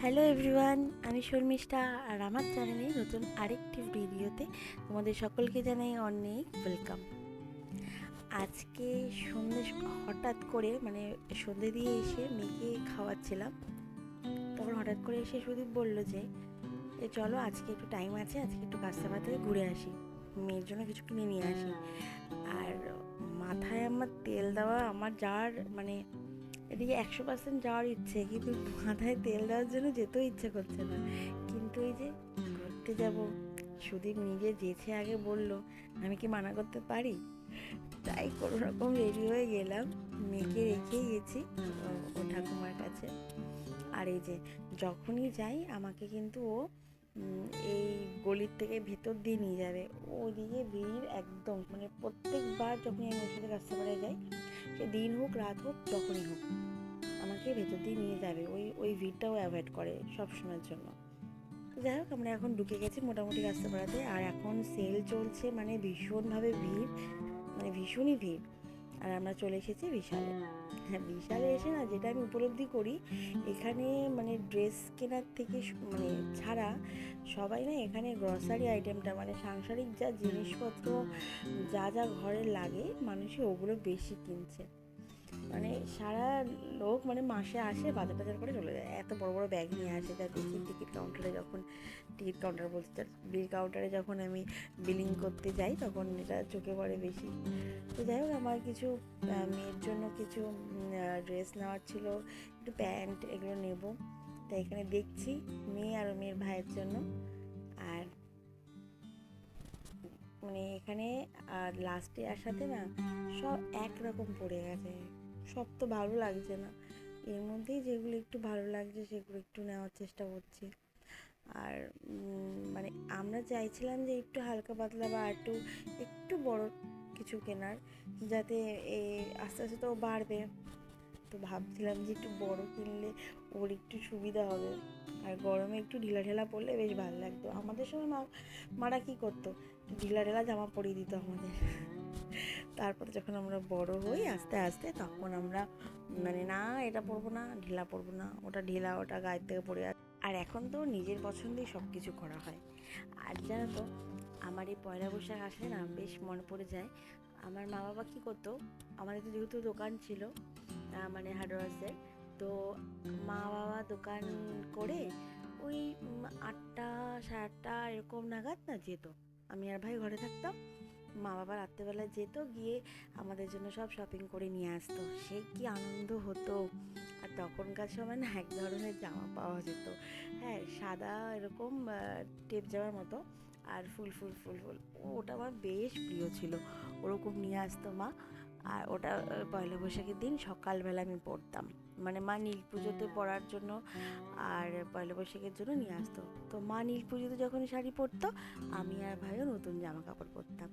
Hello everyone আমি শর্মিষ্ঠা আর আমার চ্যানেলে নতুন আরেকটি ভিডিওতে তোমাদের সকলকে জানাই অনেক ওয়েলকাম আজকে সন্ধ্যে হঠাৎ করে মানে সন্ধ্যে দিয়ে এসে মেয়েকে খাওয়াচ্ছিলাম। তখন হঠাৎ করে এসে সুদীপ বলল যে চলো আজকে একটু টাইম আছে, আজকে একটু কাস্তাবা থেকে ঘুরে আসি। মেয়ের জন্য কিছু কিনে নিয়ে আসি। আর মাথায় আমার তেল দেওয়া, আমার যার মানে এদিকে একশো পার্সেন্ট যাওয়ার ইচ্ছে, কিন্তু মাথায় তেল দেওয়ার জন্য যেতেও ইচ্ছে করছে না। কিন্তু এই যে ঘুরতে যাব, সুদীপ নিজে যেছে আগে বলল, আমি কি মানা করতে পারি? তাই কোনো রকম রেডি হয়ে গেলাম। মেয়েকে রেখেই গেছি ও- ঠাকুমার কাছে। আর এই যে যখনই যাই, আমাকে কিন্তু ও এই গলির থেকে ভেতর দিয়ে নিয়ে যাবে। ওদিকে ভিড় একদম মানে প্রত্যেকবার যখনই আমি ওর সাথে কাস্টমারে যাই সে দিন হোক, রাত হোক, তখনই হোক। আমাকে ভেতর দিয়ে নিয়ে যাবে। ওই ওই ভিড়টাও অ্যাভয়েড করে সব সময়ের জন্য। যাই হোক, আমরা এখন ঢুকে গেছি মোটামুটি রাস্তা পাড়াতে আর এখন সেল চলছে মানে ভীষণভাবে ভিড় মানে ভীষণই ভিড়। আর আমরা চলে এসেছি বিশালে। হ্যাঁ। বিশালে এসে না যেটা আমি উপলব্ধি করি এখানে মানে ড্রেস কেনার থেকে মানে ছাড়া সবাই না এখানে গ্রসারি আইটেমটা মানে সাংসারিক যা জিনিসপত্র যা যা ঘরে লাগে মানুষে ওগুলো বেশি কিনছে। মানে সারা লোক মানে মাসে আসে বাজার টাজার করে চলে যায়। এত বড় বড় ব্যাগ নিয়ে আসে যা দেখি টিকিট কাউন্টারে যখন টিকিট কাউন্টার বলছি তার বিল কাউন্টারে যখন আমি বিলিং করতে যাই তখন এটা চোখে পড়ে বেশি। তো যাই হোক আমার কিছু মেয়ের জন্য কিছু ড্রেস নেওয়ার ছিল একটু প্যান্ট এগুলো নেব। তাই এখানে দেখছি মেয়ে আর মেয়ের ভাইয়ের জন্য। আর মানে এখানে আর লাস্টে আসাতে না সব একরকম পড়ে গেছে। সব তো ভালো লাগছে না। এর মধ্যেই যেগুলো একটু ভালো লাগছে সেগুলো একটু নেওয়ার চেষ্টা করছি। আর মানে আমরা চাইছিলাম যে একটু হালকা পাতলা বা একটু একটু বড় কিছু কেনার, যাতে এই আস্তে আস্তে তো বাড়বে। তো ভাবছিলাম যে একটু বড় কিনলে ওর একটু সুবিধা হবে। আর গরমে একটু ঢিলা ঢেলা পরলে বেশ ভালো লাগতো। আমাদের সময় মা, মারা কী করতো? ঢিলা ঢেলা জামা পরিয়ে দিত আমাদের। তারপর যখন আমরা বড় হই আস্তে আস্তে তখন আমরা মানে না, এটা পরবো না, ঢিলা পরবো না, ওটা ঢিলা, ওটা গায়ের থেকে পড়ে আর এখন তো নিজের পছন্দেই সব কিছু করা হয়। আর জানো তো, আমার এই পয়লা বৈশাখ আসলে না বেশ মনে পড়ে যায়। আমার মা বাবা কী করতো, আমাদের তো যেহেতু দোকান ছিল মানে হার্ডওয়ার্সের, তো মা বাবা দোকান করে ওই আটটা, সাড়ে আটটা এরকম নাগাদ না যেত। আমি আর ভাই ঘরে থাকতাম। মা বাবা রাত্রেবেলা যেত, গিয়ে আমাদের জন্য সব শপিং করে নিয়ে আসতো। সে কি আনন্দ হতো। আর তখনকার সময় না এক ধরনের জামা পাওয়া যেত। হ্যাঁ সাদা এরকম টেপ যাওয়ার মতো আর ফুল ফুল ফুল ফুল। ওটা আমার বেশ প্রিয় ছিল। ওরকম নিয়ে আসতো মা। আর ওটা পয়লা বৈশাখের দিন সকালবেলা আমি পরতাম মানে মা নীল পুজোতে পরার জন্য আর পয়লা বৈশাখের জন্য নিয়ে আসতো। তো মা নীল পুজোতে যখন শাড়ি পরতো আমি আর ভাইও নতুন জামা কাপড় পরতাম।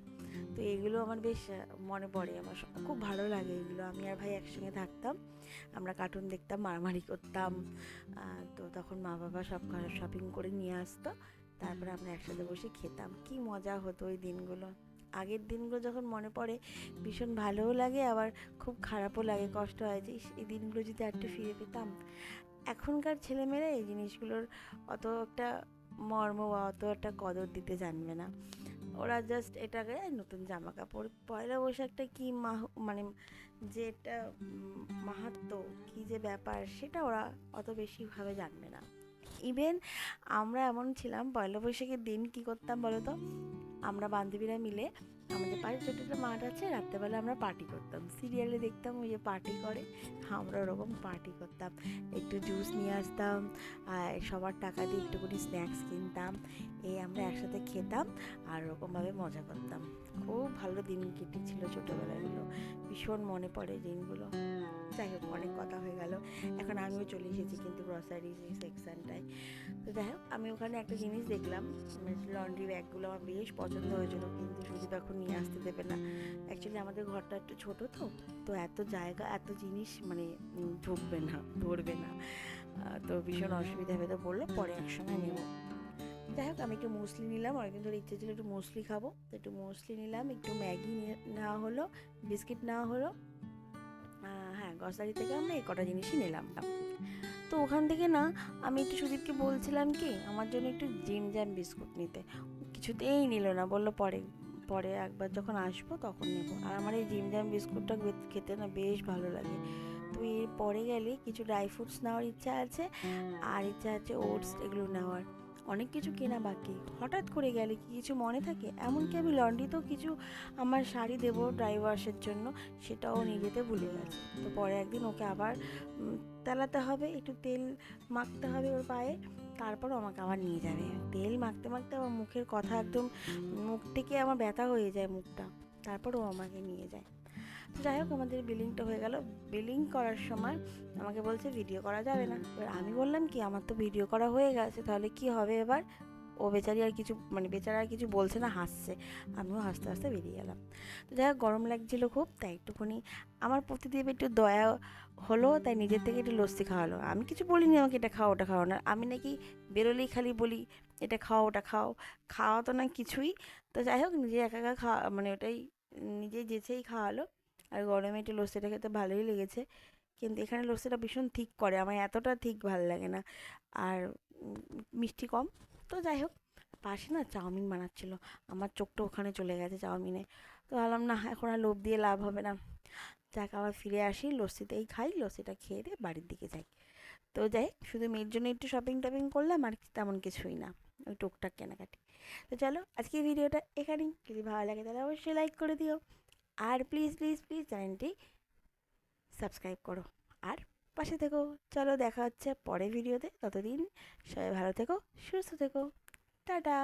তো এগুলো আমার বেশ মনে পড়ে আমার। সব- খুব ভালো লাগে এগুলো। আমি আর ভাই একসঙ্গে থাকতাম। আমরা কার্টুন দেখতাম মারামারি করতাম। তো তখন মা বাবা সব শপিং করে নিয়ে আসতো। তারপরে আমরা একসাথে বসে খেতাম। কি মজা হতো ওই দিনগুলো। আগের দিনগুলো যখন মনে পড়ে, ভীষণ ভালোও লাগে, আবার খুব খারাপও লাগে, কষ্ট হয় যে এই দিনগুলো যদি একটু ফিরে পেতাম। এখনকার ছেলেমেয়েরা এই জিনিসগুলোর অত একটা মর্ম বা অত একটা কদর দিতে জানবে না। ওরা জাস্ট এটাকে নতুন জামা কাপড় পয়লা বৈশাখটা কী মাহ মানে যে একটা মাহাত্ম, কি যে ব্যাপার, সেটা ওরা অত বেশিভাবে জানবে না। ইভেন আমরা এমন ছিলাম, পয়লা বৈশাখের দিন কি করতাম বলো তো আমরা বান্ধবীরা মিলে আমাদের পাশে ছোটো একটা মাঠ আছে, রাত্রেবেলা আমরা পার্টি করতাম। সিরিয়ালে দেখতাম ওই যে পার্টি করে, আমরা ওরকম পার্টি করতাম। একটু জুস নিয়ে আসতাম, আর সবার টাকা দিয়ে একটুখানি স্ন্যাক্স কিনতাম, এই আমরা একসাথে খেতাম আর ওরকমভাবে মজা করতাম। খুব ভালো দিন কেটেছিল ছোটোবেলাগুলো, ভীষণ মনে পড়ে দিনগুলো। যাই হোক, অনেক কথা হয়ে গেল। এখন আমিও চলে এসেছি কিন্তু গ্রসারি সেকশানটায় তো যাই হোক, আমি ওখানে একটা জিনিস দেখলাম লন্ড্রি ব্যাগগুলো আমার বেশ পছন্দ হয়েছিল কিন্তু শুধু এখন নিয়ে আসতে দেবে না। অ্যাকচুয়ালি আমাদের ঘরটা একটু ছোটো তো তো এত জায়গা, এত জিনিস মানে ঢুকবে না, ধরবে না। তো ভীষণ অসুবিধা হবে তো বলল পরে একসঙ্গে নেব। যাই হোক, আমি একটু মুসলি নিলাম, অনেকদিন ধরে ইচ্ছে ছিল একটু মুসলি খাব। তো একটু মুসলি নিলাম, একটু ম্যাগি নেওয়া হলো, বিস্কিট নেওয়া হলো হ্যাঁ গ্রসারি থেকে আমরা এই কটা জিনিসই নিলাম। তো ওখান থেকে না আমি একটু সুদীপকে বলছিলাম কি আমার জন্য একটু জিম জ্যাম বিস্কুট নিতে। কিছুতেই নিল না বলল পরে পরে একবার যখন আসব তখন নেব। আর আমার এই জিম জ্যাম বিস্কুটটা খেতে না বেশ ভালো লাগে। তো এর পরে গেলে কিছু ড্রাই ফ্রুটস নেওয়ার ইচ্ছা আছে আর ইচ্ছা আছে ওটস এগুলো নেওয়ার। অনেক কিছু কেনা বাকি। হঠাৎ করে গেলে কি কিছু মনে থাকে? এমনকি আমি লন্ড্রিতেও কিছু আমার শাড়ি দেবো ড্রাই ওয়াশের জন্য, সেটাও নিয়ে যেতে ভুলে গেছে। তো পরে একদিন ওকে আবার তেলাতে হবে, একটু তেল মাখতে হবে ওর পায়ে, তারপর আমাকে আবার নিয়ে যাবে। তেল মাখতে মাখতে আমার মুখের কথা একদম, মুখ থেকে আমার ব্যথা হয়ে যায় মুখটা। তারপর ও আমাকে নিয়ে যায়। যাই হোক, আমাদের বিলিংটা হয়ে গেল। বিলিং করার সময় আমাকে বলছে ভিডিও করা যাবে না। এবার আমি বললাম, কি, আমার তো ভিডিও করা হয়ে গেছে, তাহলে কি হবে এবার? ও বেচারি আর কিছু মানে বেচারা আর কিছু বলছে না, হাসছে। আমিও হাসতে হাসতে বেরিয়ে গেলাম। তো যাই হোক, গরম লাগছিল খুব, তাই একটুখানি আমার প্রতিদেব একটু দয়া হলো, তাই নিজের থেকে একটু লস্যি খাওয়ালো। আমি কিছু বলিনি আমাকে, এটা খাও, ওটা খাও না। আমি নাকি বেরোলেই খালি বলি, এটা খাও, ওটা খাও। খাওয়া তো না কিছুই। তো যাই হোক, নিজে একা একা খাওয়া মানে ওটাই, নিজে যেছেই খাওয়ালো আর গরমে একটু লস্যিটা খেতে ভালোই লেগেছে। কিন্তু এখানে লস্যিটা ভীষণ ঠিক করে, আমার এতটা ঠিক ভালো লাগে না। আর মিষ্টি কম। তো যাই হোক, পাশে না চাউমিন বানাচ্ছিলো। আমার চোখটা ওখানে চলে গেছে চাউমিনে। তো ভাবলাম, না, এখন আর লোভ দিয়ে লাভ হবে না। যাক, আবার ফিরে আসি, লস্যিতেই খাই, লস্যিটা খেয়ে দিয়ে বাড়ির দিকে যাই। তো যাই শুধু মেয়ের জন্য একটু শপিং টপিং করলাম, আর তেমন কিছুই না। ওই টুকটাক কেনাকাটি। তো চলো আজকে ভিডিওটা এখানেই। যদি ভালো লাগে, তাহলে অবশ্যই লাইক করে দিও। আর প্লিজ প্লিজ প্লিজ চ্যানেলটি সাবস্ক্রাইব করো। আর পাশে থেকো। চলো দেখা হচ্ছে পরের ভিডিওতে ততদিন সবাই ভালো থেকো, সুস্থ থেকো। টাটা!